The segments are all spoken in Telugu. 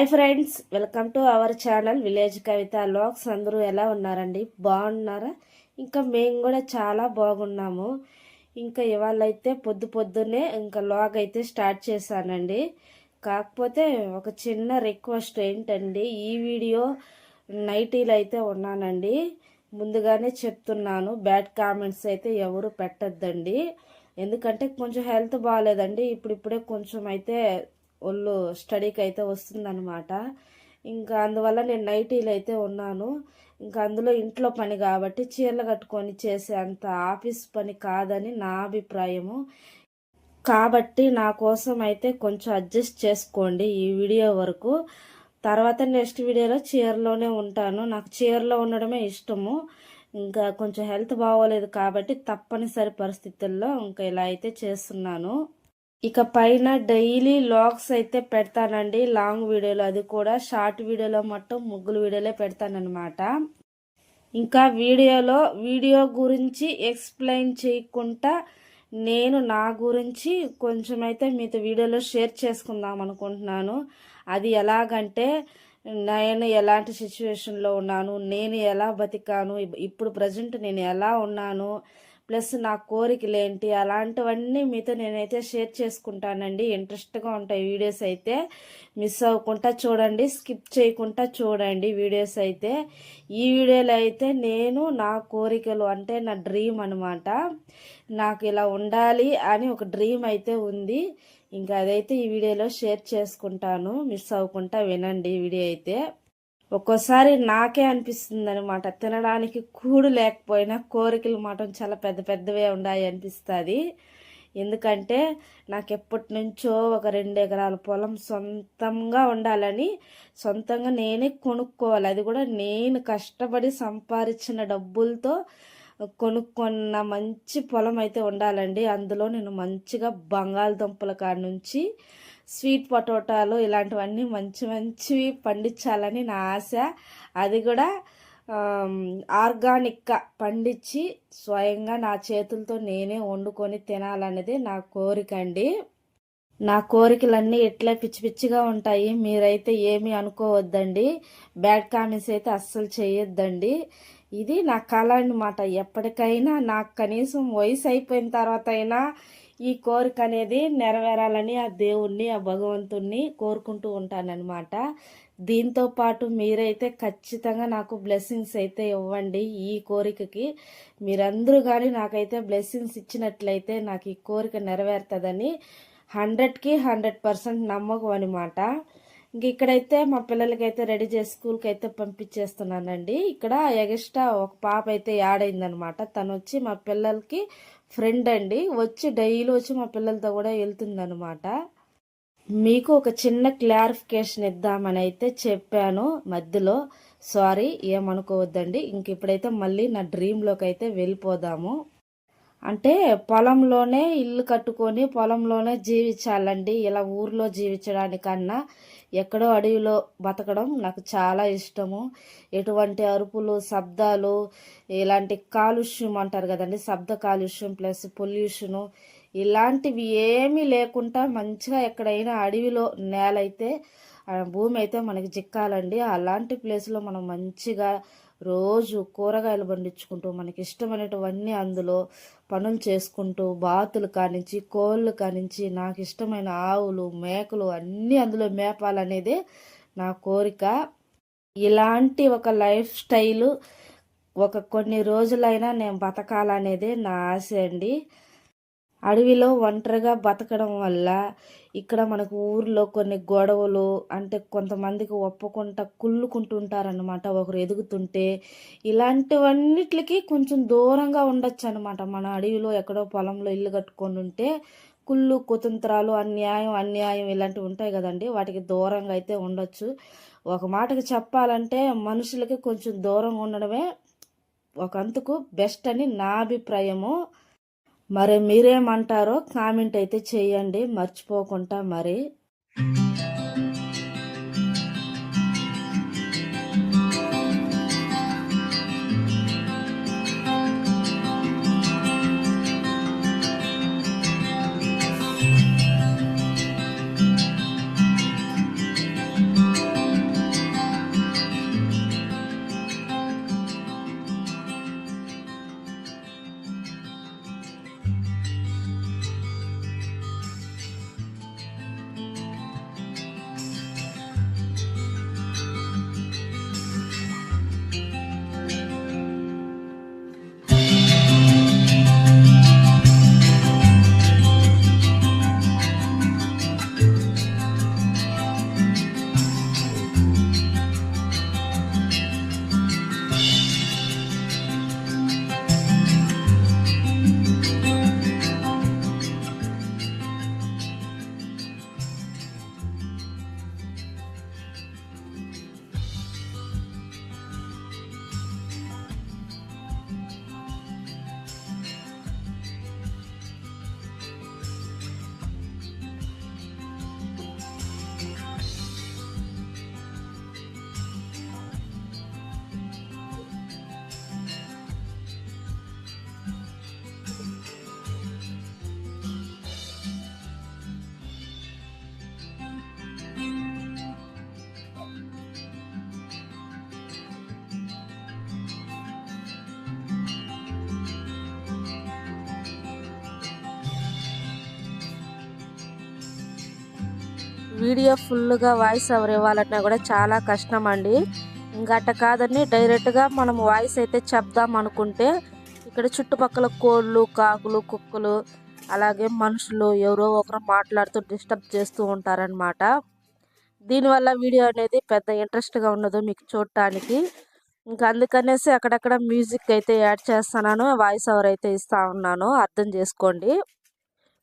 Hi friends welcome to our channel village Kavitha vlogs. అందరూ ఎలా ఉన్నారండి? బాగున్నారా? ఇంకా మేము కూడా చాలా బాగున్నాము. ఇంకా ఇవాళ అయితే పొద్దు పొద్దున్నే ఇంకా లాగ్ అయితే స్టార్ట్ చేశానండి. కాకపోతే ఒక చిన్న రిక్వెస్ట్ ఏంటండి ఈ వీడియో నైటీలు అయితే ఉన్నానండి. ముందుగానే చెప్తున్నాను బ్యాడ్ కామెంట్స్ అయితే ఎవరు పెట్టద్దండి. ఎందుకంటే కొంచెం హెల్త్ బాగాలేదండి ఇప్పుడిప్పుడే కొంచెం అయితే ఒళ్ళు స్టడీకి అయితే వస్తుందన్నమాట. ఇంకా అందువల్ల నేను నైటీలు అయితే ఉన్నాను. ఇంకా అందులో ఇంట్లో పని కాబట్టి చీరలు కట్టుకొని చేసే అంత ఆఫీస్ పని కాదని నా అభిప్రాయము. కాబట్టి నా కోసం అయితే కొంచెం అడ్జస్ట్ చేసుకోండి ఈ వీడియో వరకు. తర్వాత నెక్స్ట్ వీడియోలో చీరలోనే ఉంటాను. నాకు చీరలో ఉండడమే ఇష్టము. ఇంకా కొంచెం హెల్త్ బాగోలేదు కాబట్టి తప్పనిసరి పరిస్థితుల్లో ఇంకా ఇలా అయితే చేస్తున్నాను. ఇక పైన డైలీ లాగ్స్ అయితే పెడతానండి. లాంగ్ వీడియోలో అది కూడా షార్ట్ వీడియోలో మొత్తం ముగ్గులు వీడియోలే పెడతానమాట ఇంకా వీడియోలో వీడియో గురించి ఎక్స్ప్లెయిన్ చేయకుండా నేను నా గురించి కొంచెం అయితే మీతో వీడియోలో షేర్ చేసుకుందాం అనుకుంటున్నాను. అది ఎలాగంటే నేను ఎలాంటి సిచ్యువేషన్లో ఉన్నాను నేను ఎలా బతికాను ఇప్పుడు ప్రజెంట్ నేను ఎలా ఉన్నాను ప్లస్ నా కోరికలు ఏంటి అలాంటివన్నీ మీతో నేనైతే షేర్ చేసుకుంటానండి. ఇంట్రెస్ట్గా ఉంటాయి వీడియోస్ అయితే. మిస్ అవ్వకుండా చూడండి స్కిప్ చేయకుండా చూడండి వీడియోస్ అయితే. ఈ వీడియోలో అయితే నేను నా కోరికలు అంటే నా డ్రీమ్ అనమాట నాకు ఇలా ఉండాలి అని ఒక డ్రీమ్ అయితే ఉంది. ఇంకా అదైతే ఈ వీడియోలో షేర్ చేసుకుంటాను. మిస్ అవ్వకుండా వినండి ఈ వీడియో అయితే. ఒక్కోసారి నాకే అనిపిస్తుంది అనమాట తినడానికి కూడు లేకపోయినా కోరికలు మాత్రం చాలా పెద్ద పెద్దవే ఉన్నాయి అనిపిస్తుంది. ఎందుకంటే నాకు ఎప్పటి నుంచో ఒక రెండు ఎకరాల పొలం సొంతంగా ఉండాలని సొంతంగా నేనే కొనుక్కోవాలి. అది కూడా నేను కష్టపడి సంపాదించిన డబ్బులతో కొనుక్కున్న మంచి పొలం అయితే ఉండాలండి. అందులో నేను మంచిగా బంగాళదుంపల కాడ నుంచి స్వీట్ పొటోటాలు ఇలాంటివన్నీ మంచి మంచివి పండించాలని నా ఆశ. అది కూడా ఆర్గానిక్గా పండించి స్వయంగా నా చేతులతో నేనే వండుకొని తినాలనేది నా కోరిక అండి. నా కోరికలన్నీ ఎట్లా పిచ్చి పిచ్చిగా ఉంటాయి మీరైతే ఏమి అనుకోవద్దండి. బ్యాడ్ కామెంట్స్ అయితే అస్సలు చేయొద్దండి. ఇది నా కళ అనమాట ఎప్పటికైనా నాకు కనీసం వయసు అయిపోయిన తర్వాత అయినా ఈ కోరిక అనేది నెరవేరాలని ఆ దేవుణ్ణి ఆ భగవంతుణ్ణి కోరుకుంటూ ఉంటానన్నమాట. దీంతో పాటు మీరైతే ఖచ్చితంగా నాకు బ్లెస్సింగ్స్ అయితే ఇవ్వండి. ఈ కోరికకి మీరందరూ కానీ నాకైతే బ్లెస్సింగ్స్ ఇచ్చినట్లయితే నాకు ఈ కోరిక నెరవేరుతుందని హండ్రెడ్కి హండ్రెడ్ పర్సెంట్ నమ్మకం అనమాట ఇంక ఇక్కడైతే మా పిల్లలకైతే రెడీ చేసి స్కూల్కి అయితే పంపించేస్తున్నానండి. ఇక్కడ ఎగస్ట్రా ఒక పాప అయితే యాడ్ అయిందనమాట తను వచ్చి మా పిల్లలకి ఫ్రెండ్ అండి. వచ్చి డైలీ వచ్చి మా పిల్లలతో కూడా వెళ్తుందనమాట. మీకు ఒక చిన్న క్లారిఫికేషన్ ఇద్దామని అయితే చెప్పాను మధ్యలో. సారీ ఏమనుకోవద్దండి. ఇంక ఇప్పుడైతే మళ్ళీ నా డ్రీమ్లోకి అయితే వెళ్ళిపోదాము. అంటే పొలంలోనే ఇల్లు కట్టుకొని పొలంలోనే జీవించాలండి. ఇలా ఊర్లో జీవించడానికన్నా ఎక్కడో అడవిలో బతకడం నాకు చాలా ఇష్టము. ఎటువంటి అరుపులు శబ్దాలు ఇలాంటి కాలుష్యం అంటారు కదండి శబ్ద కాలుష్యం ప్లస్ పొల్యూషను ఇలాంటివి ఏమీ లేకుండా మంచిగా ఎక్కడైనా అడవిలో నేల అయితే భూమి అయితే మనకి చిక్కాలండి. అలాంటి ప్లేస్లో మనం మంచిగా రోజు కూరగాయలు పండించుకుంటూ మనకి ఇష్టమైనటువన్నీ అందులో పనులు చేసుకుంటూ బాతులు కానించి కోళ్ళు కానించి నాకు ఇష్టమైన ఆవులు మేకలు అన్నీ అందులో మేపాలనేదే నా కోరిక. ఇలాంటి ఒక లైఫ్ స్టైలు ఒక కొన్ని రోజులైనా నేను బతకాలనేదే నా ఆశ అండి. అడవిలో ఒంటరిగా బతకడం వల్ల ఇక్కడ మనకు ఊర్లో కొన్ని గొడవలు అంటే కొంతమందికి ఒప్పుకుంటా కుళ్ళుకుంటుంటారనమాట ఒకరు ఎదుగుతుంటే ఇలాంటివన్నిటికి కొంచెం దూరంగా ఉండొచ్చు అనమాట మన అడవిలో ఎక్కడో పొలంలో ఇల్లు కట్టుకొని ఉంటే కుళ్ళు కుతంత్రాలు అన్యాయం అన్యాయం ఇలాంటివి ఉంటాయి కదండి. వాటికి దూరంగా అయితే ఉండొచ్చు. ఒక మాటకి చెప్పాలంటే మనుషులకి కొంచెం దూరంగా ఉండడమే ఒక అంతకు బెస్ట్ అని నా అభిప్రాయము. మరి మీరేమంటారో కామెంట్ అయితే చేయండి మర్చిపోకుండా మరి. వీడియో ఫుల్గా వాయిస్ ఓవర్ ఇవ్వాలన్నా కూడా చాలా కష్టం అండి ఇంకా అట్ట కాదని డైరెక్ట్గా మనం వాయిస్ అయితే చెప్దాం అనుకుంటే ఇక్కడ చుట్టుపక్కల కోళ్ళు కాకులు కుక్కలు అలాగే మనుషులు ఎవరో ఒకరు మాట్లాడుతూ డిస్టర్బ్ చేస్తూ ఉంటారనమాట దీనివల్ల వీడియో అనేది పెద్ద ఇంట్రెస్ట్గా ఉండదు మీకు చూడటానికి. ఇంకా అందుకనేసి అక్కడక్కడ మ్యూజిక్ అయితే యాడ్ చేస్తున్నాను వాయిస్ ఓవర్ అయితే ఇస్తా ఉన్నాను అర్థం చేసుకోండి.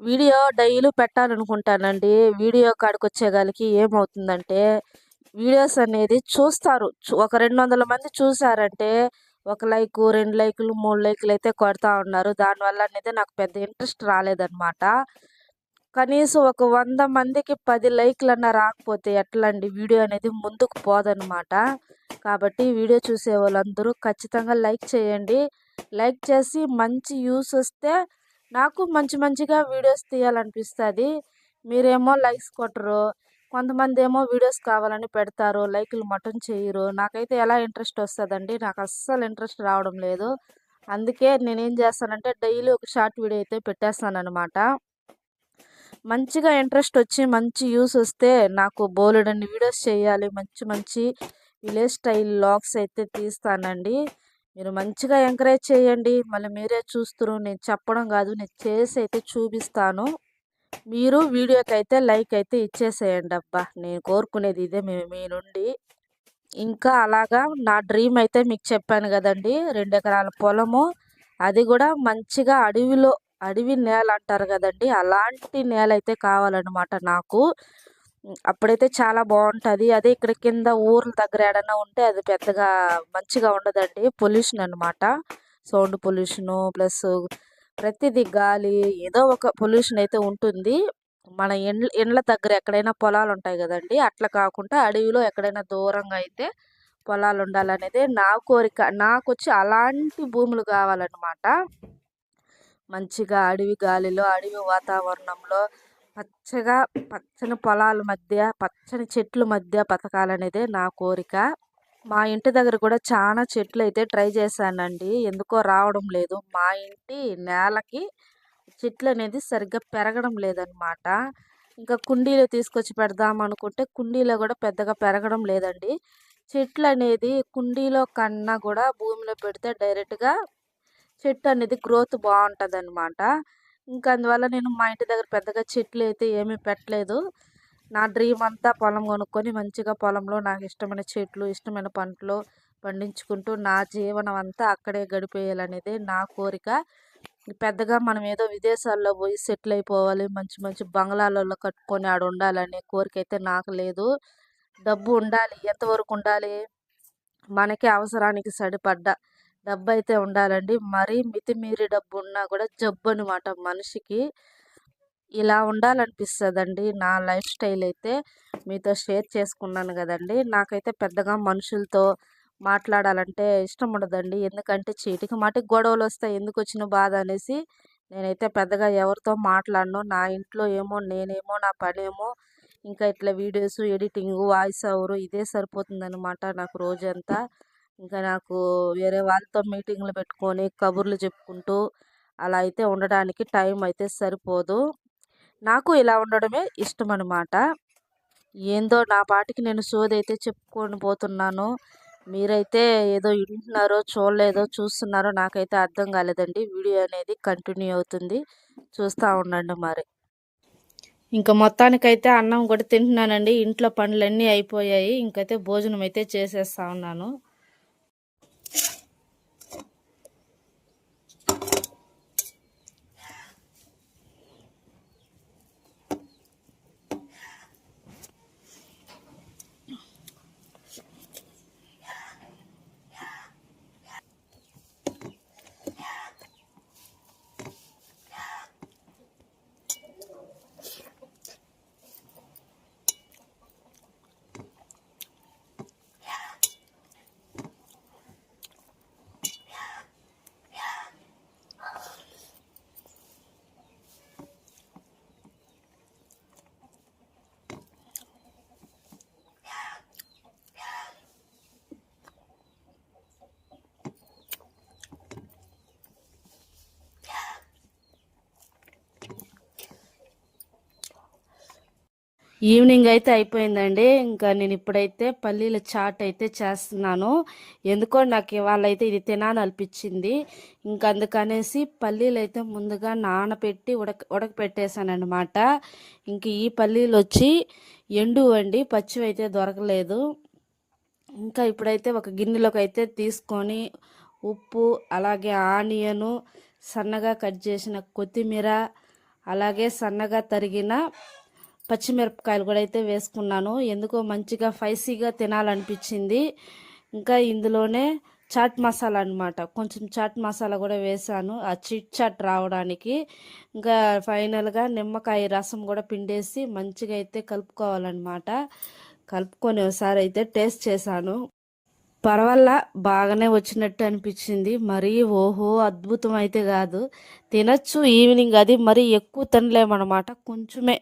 Video daily పెట్టాలనుకుంటానండి. వీడియో కాడికి వచ్చేగాలికి ఏమవుతుందంటే వీడియోస్ అనేది చూస్తారు. ఒక రెండు వందల మంది చూసారంటే ఒక లైక్ రెండు లైకులు మూడు లైకులు అయితే కొడతా ఉన్నారు. దానివల్ల అనేది నాకు పెద్ద ఇంట్రెస్ట్ రాలేదన్నమాట. కనీసం ఒక వంద మందికి పది లైక్లు అన్న రాకపోతే ఎట్లా అండి వీడియో అనేది ముందుకు పోదనమాట కాబట్టి వీడియో చూసే వాళ్ళందరూ ఖచ్చితంగా లైక్ చేయండి. లైక్ చేసి మంచి యూస్ వస్తే నాకు మంచి మంచిగా వీడియోస్ తీయాలనిపిస్తుంది. మీరేమో లైక్స్ కొట్టరు. కొంతమంది ఏమో వీడియోస్ కావాలని పెడతారు. లైకులు మటన్ చేయరు. నాకైతే ఎలా ఇంట్రెస్ట్ వస్తుందండి. నాకు అస్సలు ఇంట్రెస్ట్ రావడం లేదు. అందుకే నేనేం చేస్తానంటే డైలీ ఒక షార్ట్ వీడియో అయితే పెట్టేస్తానమాట మంచిగా ఇంట్రెస్ట్ వచ్చి మంచి యూస్ వస్తే నాకు బోలెడన్ని వీడియోస్ చేయాలి. మంచి మంచి విలేజ్ స్టైల్ లాగ్స్ అయితే తీస్తానండి. మీరు మంచిగా ఎంకరేజ్ చేయండి. మళ్ళీ మీరే చూస్తారు. నేను చెప్పడం కాదు. నేను చేసి అయితే చూపిస్తాను. మీరు వీడియోకి అయితే లైక్ అయితే ఇచ్చేసేయండి అబ్బా. నేను కోరుకునేది ఇదే మీ నుండి. ఇంకా అలాగా నా డ్రీమ్ అయితే మీకు చెప్పాను కదండి. రెండు ఎకరాల పొలము. అది కూడా మంచిగా అడవిలో అడవి నేల అంటారు కదండి. అలాంటి నేల అయితే కావాలన్నమాట నాకు. అప్పుడైతే చాలా బాగుంటుంది అదే ఇక్కడ కింద ఊర్ల దగ్గర ఏడన్నా ఉంటే అది పెద్దగా మంచిగా ఉండదండి. పొల్యూషన్ అనమాట సౌండ్ పొల్యూషను ప్లస్ ప్రతిదీ గాలి ఏదో ఒక పొల్యూషన్ అయితే ఉంటుంది. మన ఇండ్ల ఇండ్ల దగ్గర ఎక్కడైనా పొలాలు ఉంటాయి కదండి. అట్లా కాకుండా అడవిలో ఎక్కడైనా దూరంగా అయితే పొలాలు ఉండాలనేది నా కోరిక. నాకు వచ్చి అలాంటి భూములు కావాలన్నమాట. మంచిగా అడవి గాలిలో అడవి వాతావరణంలో పచ్చగా పచ్చని పొలాల మధ్య పచ్చని చెట్ల మధ్య బతకాలనేదే నా కోరిక. మా ఇంటి దగ్గర కూడా చాలా చెట్లు అయితే ట్రై చేశానండి. ఎందుకో రావడం లేదు. మా ఇంటి నేలకి చెట్లు అనేది సరిగ్గా పెరగడం లేదనమాట. ఇంకా కుండీలో తీసుకొచ్చి పెడదాం అనుకుంటే కుండీలో కూడా పెద్దగా పెరగడం లేదండి. చెట్లు అనేది కుండీలో కన్నా కూడా భూమిలో పెడితే డైరెక్ట్గా చెట్టు అనేది గ్రోత్ బాగుంటుంది అనమాట ఇంకా అందువల్ల నేను మా ఇంటి దగ్గర పెద్దగా చెట్లు అయితే ఏమీ పెట్టలేదు. నా డ్రీమ్ అంతా పొలం కొనుక్కొని మంచిగా పొలంలో నాకు ఇష్టమైన చెట్లు ఇష్టమైన పంటలు పండించుకుంటూ నా జీవనం అంతా అక్కడే గడిపేయాలనేది నా కోరిక. పెద్దగా మనం ఏదో విదేశాల్లో పోయి సెటిల్ అయిపోవాలి మంచి మంచి బంగ్లాలలో కట్టుకొని ఆడ ఉండాలనే కోరిక అయితే నాకు లేదు. డబ్బు ఉండాలి ఎంతవరకు ఉండాలి? మనకి అవసరానికి సరిపడ్డ డబ్బు అయితే ఉండాలండి. మరీ మితిమీరి డబ్బు ఉన్నా కూడా జబ్బు అనమాట మనిషికి. ఇలా ఉండాలనిపిస్తుందండి నా లైఫ్ స్టైల్ అయితే. మీతో షేర్ చేసుకున్నాను కదండి. నాకైతే పెద్దగా మనుషులతో మాట్లాడాలంటే ఇష్టం ఉండదండి. ఎందుకంటే చీటికి మాటికి గొడవలు వస్తాయి. ఎందుకు వచ్చిన బాధ అనేసి నేనైతే పెద్దగా ఎవరితో మాట్లాడను. నా ఇంట్లో ఏమో నేనేమో నా పనేమో ఇంకా ఇట్లా వీడియోస్ ఎడిటింగ్ వాయిస్ అవరు ఇదే సరిపోతుందనమాట నాకు రోజంతా. ఇంకా నాకు వేరే వాళ్ళతో మీటింగ్లు పెట్టుకొని కబుర్లు చెప్పుకుంటూ అలా అయితే ఉండడానికి టైం అయితే సరిపోదు. నాకు ఇలా ఉండడమే ఇష్టం అనమాట ఏందో నా పాటికి నేను సోది అయితే చెప్పుకొని పోతున్నాను. మీరైతే ఏదో వింటున్నారో చూడలేదో చూస్తున్నారో నాకైతే అర్థం కాలేదండి. వీడియో అనేది కంటిన్యూ అవుతుంది. చూస్తూ ఉండండి మరి. ఇంకా మొత్తానికైతే అన్నం కూడా తింటున్నానండి. ఇంట్లో పనులన్నీ అయిపోయాయి. ఇంకైతే భోజనం అయితే చేసేస్తా ఉన్నాను. ఈవినింగ్ అయితే అయిపోయిందండి. ఇంకా నేను ఇప్పుడైతే పల్లీల చాట్ అయితే చేస్తున్నాను. ఎందుకో నాకు ఇవాళ అయితే ఇది తినాలనిపించింది. ఇంకా అందుకనేసి పల్లీలు అయితే ముందుగా నానబెట్టి ఉడక ఉడకపెట్టేశానమాట ఇంక ఈ పల్లీలు వచ్చి ఎండు అండి పచ్చివి అయితే దొరకలేదు. ఇంకా ఇప్పుడైతే ఒక గిన్నెలోకి అయితే తీసుకొని ఉప్పు అలాగే ఆనియను సన్నగా కట్ చేసిన కొత్తిమీర అలాగే సన్నగా తరిగిన పచ్చిమిరపకాయలు కూడా అయితే వేసుకున్నాను. ఎందుకో మంచిగా స్పైసీగా తినాలనిపించింది. ఇంకా ఇందులోనే చాట్ మసాలా అనమాట కొంచెం చాట్ మసాలా కూడా వేసాను. ఆ చిట్ చాట్ రావడానికి. ఇంకా ఫైనల్గా నిమ్మకాయ రసం కూడా పిండేసి మంచిగా అయితే కలుపుకోవాలన్నమాట. కలుపుకొని ఒకసారి అయితే టేస్ట్ చేశాను. పర్వాలా బాగానే వచ్చినట్టు అనిపించింది. మరీ ఓహో అద్భుతం అయితే కాదు. తినచ్చు ఈవినింగ్ అది. మరీ ఎక్కువ తినలేమన్నమాట. కొంచెమే.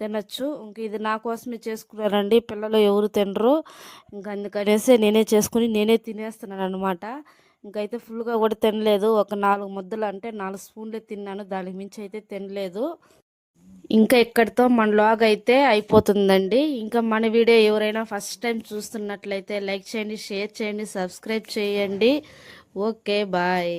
తినచ్చు. ఇంక ఇది నా కోసమే చేసుకున్నానండి. పిల్లలు ఎవరు తినరు. ఇంక అందుకనేసి నేనే చేసుకుని నేనే తినేస్తున్నాను అనమాట ఇంకైతే ఫుల్గా కూడా తినలేదు. ఒక నాలుగు ముద్దలు అంటే నాలుగు స్పూన్లే తిన్నాను. దానికి మించి అయితే తినలేదు. ఇంకా ఇక్కడితో మన లాగ్ అయితే అయిపోతుందండి. ఇంకా మన వీడియో ఎవరైనా ఫస్ట్ టైం చూస్తున్నట్లయితే లైక్ చేయండి షేర్ చేయండి సబ్స్క్రైబ్ చేయండి. Okay bye.